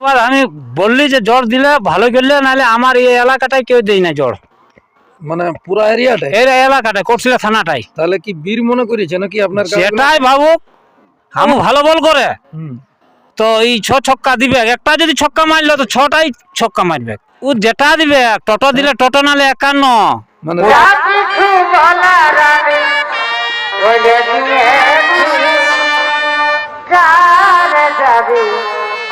এবার আমি বললি যে জ্বর দিলে ভালো করলে নাহলে আমার এই এলাকাটায় কেউ দেয় না জ্বর। মানে পুরো এরিয়াটাই এই এলাকাটায় কোটশিলা থানাটাই তাহলে কি বীর মনে করেছে নাকি আপনার সেটাই ভাবুক। আমি ভালো বল করে। হুম। তো এই ছ ছক্কা দিবে। একটা যদি ছক্কা মারলো তো ছটাই ছক্কা মারবে। ও যেটা দিবে টোটো দিলে টোটো নালে একান্ন। মানে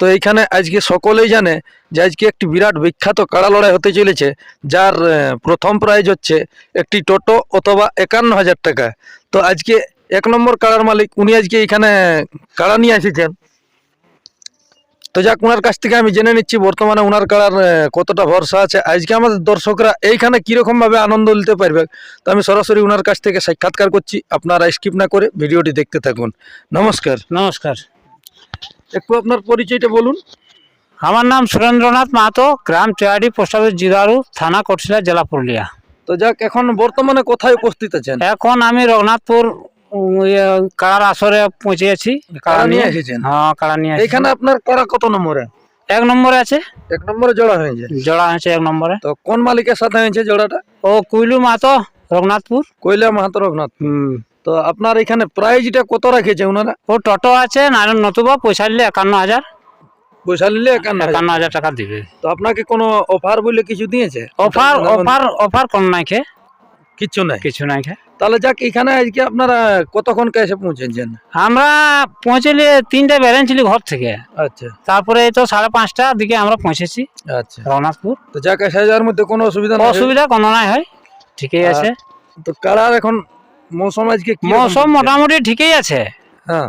তো এইখানে আজকে সকলেই জানে যে আজকে একটি বিরাট বিখ্যাত কাড়া লড়াই হতে চলেছে, যার প্রথম প্রাইজ হচ্ছে একটি টোটো অথবা একান্ন হাজার টাকা। তো আজকে এক নম্বর কাড়ার মালিক, উনি আজকে এখানে কাড়া নিয়ে এসেছেন। তো যাক ওনার কাছ থেকে আমি জেনে নিচ্ছি বর্তমানে ওনার কাড়ার কতটা ভরসা আছে। আজকে আমাদের দর্শকরা এইখানে কীরকম ভাবে আনন্দ নিতে পারবে, তো আমি সরাসরি ওনার কাছ থেকে সাক্ষাৎকার করছি। আপনারা স্কিপ না করে ভিডিওটি দেখতে থাকুন। নমস্কার। নমস্কার। একটু আপনার পরিচয়টা বলুন। আমার নাম সুরেন্দ্রনাথ মাহাতো গ্রাম চয়াডি পোস্ট অফিস জিদারু থানা কোটশিলা জেলা পুরুলিয়া। তো যাক এখন বর্তমানে কোথায় উপস্থিত আছেন? এখন আমি রঘুনাথপুর ইয়ে, কাড়ার আসরে পৌঁছেছি কাড়া নিয়ে এসেছেন? হ্যাঁ কাড়া নিয়ে। এইখানে আপনার কাড়া কত নম্বরে? এক নম্বরে আছে। এক নম্বরে জোড়া হয়েছে। জোড়া হয়েছে এক নম্বরে। তো কোন মালিকের সাথে হয়েছে জোড়াটা? ও কুইলু মাহাতো রঘুনাথপুর। কৈলা মাহাতো রঘুনাথ হুম। তো আপনার এখানে প্রাইজটা কত রাখেছে ওনারা ও টোটো আছে নারায়ণ নতুবা পয়সা নিলে একান্ন হাজার। পয়সা নিলে একান্ন। একান্ন হাজার টাকা দিবে। তো আপনাকে কোনো অফার বলে কিছু দিয়েছে? অফার অফার অফার কোন নাই খে। কিচ্ছু নাই? কিছু নাই খে। তাহলে যাক এখানে আজকে আপনারা কতক্ষণ এসে পৌঁছেছেন? আমরা পৌঁছলি তিনটে বেরেন্টলি ঘর থেকে। আচ্ছা। তারপরে তো সাড়ে পাঁচটার দিকে আমরা পৌঁছেছি। আচ্ছা। রঘুনাথপুর তো যাক এসে যাওয়ার মধ্যে কোনো অসুবিধা অসুবিধা কোনো নাই হয়। ঠিকই আছে। তো কারার এখন মৌসুম আজকে কি রকম মৌসুম চলছে? মোটামুটি ঠিকই আছে। হ্যাঁ।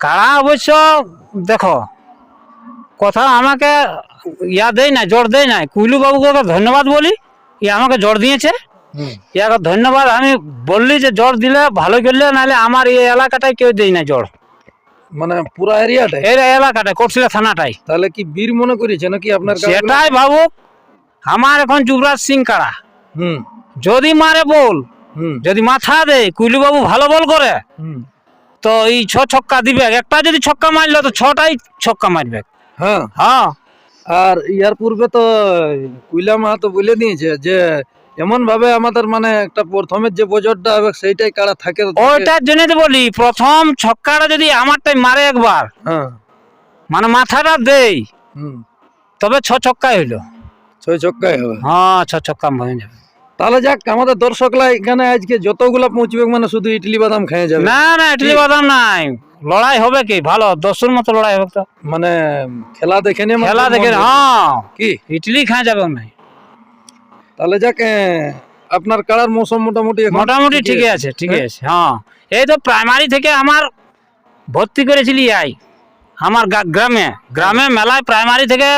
কারা অবশ্য দেখো কথা আমাকে ইয়া দেয় না জোর দেয় না কুইলু বাবুকে ধন্যবাদ বলি ই আমাকে জোর দিয়েছে। হুম। ইয়াকে ধন্যবাদ আমি বললি যে জোর দিলে ভালো করলে নাহলে আমার এই এলাকাটায় কেউ দেয় না জোর। মানে পুরা এরিয়াটাই এই এলাকাটায় কোটশিলা থানাটাই তাহলে কি বীর মনে করেছে নাকি আপনার কাড়াগুলো? সেটাই ভাবুক আমার এখন যুবরাজ সিং কারা? হুম। যদি মারে বল যদি মাথা দেয় কুইলু বাবু ভালো বল করে। হুম। তো এই ছ ছক্কা দিবে। একটা যদি ছক্কা মারলো তো ছটাই ছক্কা মারবে। হ্যাঁ। হ্যাঁ। আর ইয়ার পূর্বে তো কুইলা মাহাতো বলে দিয়েছে যে এমন ভাবে আমাদের মানে একটা প্রথমের যে বজরটা হবে সেইটাই কাড়া থাকে ওইটার জন্য তো বলি প্রথম ছক্কাটা যদি আমারটাই মারে একবার হ্যাঁ। মানে মাথাটা দেই হুম। তবে ছ ছক্কাই হইল। ছয় ছক্কাই হবে। হ্যাঁ ছ ছক্কা হয়ে যাবে তাহলে যাক আমাদের দর্শকরা এখানে আজকে যতগুলা পৌঁছবে মানে শুধু ইডলি বাদাম খেয়ে যাবে। না না ইডলি বাদাম নাই। লড়াই হবে কি? ভালো দশর মতো লড়াই হবে তো। মানে খেলা দেখে নিয়ে মানে খেলা দেখে হ্যাঁ। কি? ইডলি খাওয়া যাবে নাই তাহলে যাক আপনার কাড়ার মৌসুম মোটামুটি মোটামুটি ঠিকই আছে। ঠিকই আছে হ্যাঁ। এই তো প্রাইমারি থেকে আমার ভর্তি করেছিলি আই আমার গ্রামে। গ্রামে মেলায় প্রাইমারি থেকে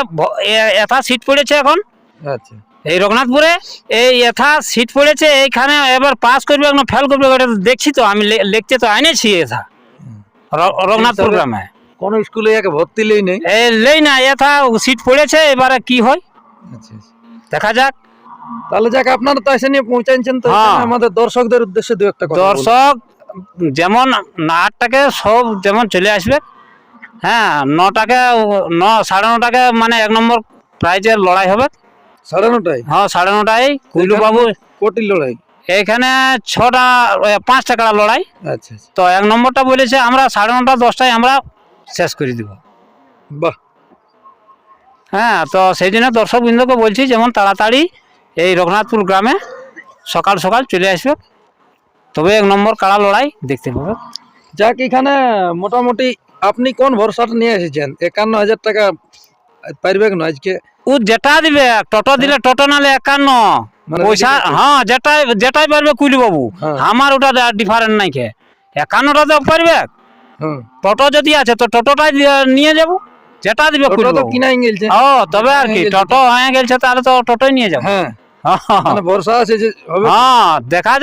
এথা সিট পড়েছে এখন। আচ্ছা। এই রঘুনাথপুরে এই এথা সিট পড়েছে এইখানে এবার পাস করবে না ফেল করবে দেখছি তো আমি লিখতে তো আইনেছি এথা। রঘুনাথপুর গ্রামে। কোন স্কুলে একে ভর্তি লেই নেই? এই লেই না এথা সিট পড়েছে এবারে কি হয়? আচ্ছা আচ্ছা। দেখা যাক। তাহলে যাক আপনারা তো এসে নিয়ে পৌঁছাচ্ছেন তো হ্যাঁ। আমাদের দর্শকদের উদ্দেশ্যে দু একটা কথা দর্শক যেমন নাটটাকে সব যেমন চলে আসবে হ্যাঁ নটাকে ন সাড়ে নটাকে মানে এক নম্বর প্রাইজের লড়াই হবে। সাড়ে নটায়? হ্যাঁ সাড়ে নটায়। কুইলু বাবু কোটির লড়াই? এখানে ছটা এ, পাঁচ টাকা লড়াই। আচ্ছা আচ্ছা। তো এক নম্বরটা বলেছে আমরা সাড়ে নটা দশটায় আমরা শেষ করে দিব। বাহ। হ্যাঁ তো সেই জন্য দর্শক বৃন্দকে বলছি যেমন তাড়াতাড়ি এই রঘুনাথপুর গ্রামে সকাল সকাল চলে আসবে। তবে এক নম্বর কাড়া লড়াই দেখতে পাবে। যাক এখানে মোটামুটি আপনি কোন ভরসাটা নিয়ে এসেছেন? একান্ন হাজার টাকা পারবে না? আজকে ও যেটা দিবে টোটো দিলে টোটো নালে একান্ন। মানে পয়সা হ্যাঁ যেটাই যেটাই পারবে কুইলি বাবু। হ্যাঁ। আমার ওটা ডিফারেন্ট নাই খে একান্নটা তো পারবে। হ্যাঁ। টোটো যদি আছে তো টোটোটাই নিয়ে যাব। যেটা দিবে বাবু। ও তবে আর কি টোটো হয়ে গেছে তাহলে তো টোটোই নিয়ে যাব। হ্যাঁ। মানে ভরসা আছে হ্যাঁ দেখা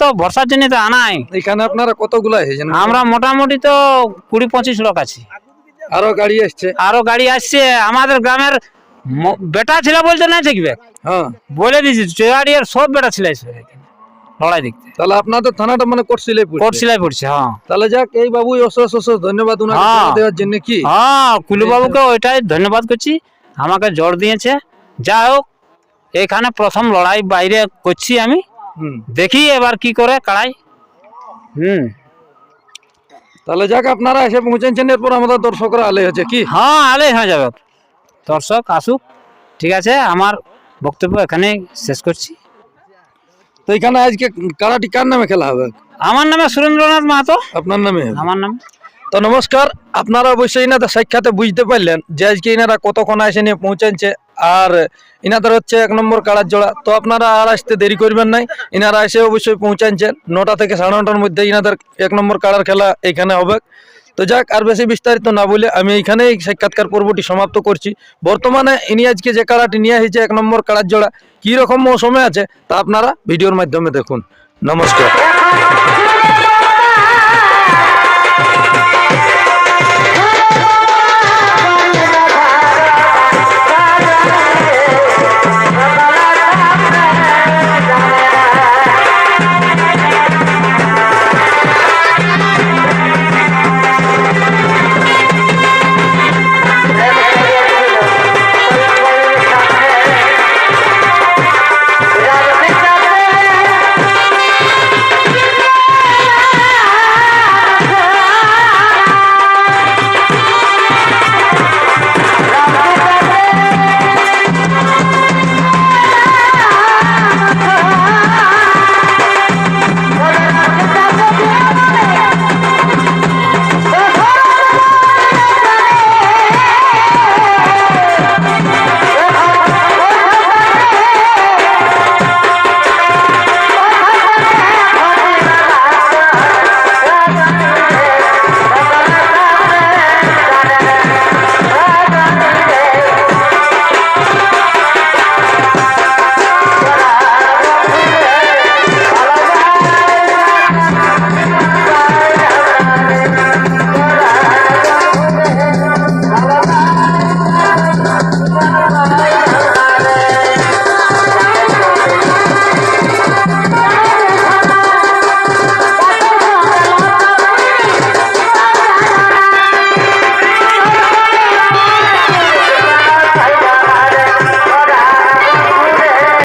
তো জন্য তো আনাই। এখানে আপনারা কতগুলা এসেছেন আমরা মোটামুটি তো কুড়ি পঁচিশ লোক আছি। আরও গাড়ি আসছে। আরও গাড়ি আসছে। আমাদের গ্রামের বেটা ছিল বলতে নাই থাকবে হ্যাঁ। বলে দিয়েছি চুয়াড়িয়ার সব বেটা ছিল লড়াই দেখতে। তাহলে আপনাদের থানাটা মানে করছিলে কোট সিলাই পড়ছে হ্যাঁ। তাহলে যাক এই বাবু অশেষ অশেষ ধন্যবাদ উনাকে হ্যাঁ। দেওয়ার জন্য কি? হ্যাঁ কুলুবাবুকে ওইটাই ধন্যবাদ করছি। আমাকে জোর দিয়েছে। যা হোক এখানে প্রথম লড়াই বাইরে করছি আমি। দেখি এবার কি করে কাড়াই। হুম। তাহলে যাক আপনারা এসে পৌঁছেছেন এরপর আমাদের দর্শকরা আলে হচ্ছে কি? হ্যাঁ আলে হয়ে যাবে। দর্শক আসুক। ঠিক আছে আমার বক্তব্য এখানে শেষ করছি। তো এখানে আজকে কারাটি কার নামে খেলা হবে? আমার নামে সুরেন্দ্রনাথ মাহাতো। আপনার নামে? আমার নাম। তো নমস্কার আপনারা অবশ্যই ইনাদের সাক্ষাতে বুঝতে পারলেন যে আজকে ইনারা কতক্ষণ এসে নিয়ে পৌঁছাচ্ছে আর ইনাদের হচ্ছে এক নম্বর কাড়ার জোড়া। তো আপনারা আর আসতে দেরি করবেন নাই। ইনারা এসে অবশ্যই পৌঁছাচ্ছেন নটা থেকে সাড়ে নটার মধ্যে ইনাদের এক নম্বর কাড়ার খেলা এখানে হবে। তো যাক, আর বেশি বিস্তারিত না বলে আমি এইখানেই সাক্ষাৎকার পর্বটি সমাপ্ত করছি। বর্তমানে ইনি আজকে যে কাড়াটি নিয়ে এসেছে, এক নম্বর কাড়ার জোড়া কীরকম মৌসুমে আছে, তা আপনারা ভিডিওর মাধ্যমে দেখুন। নমস্কার।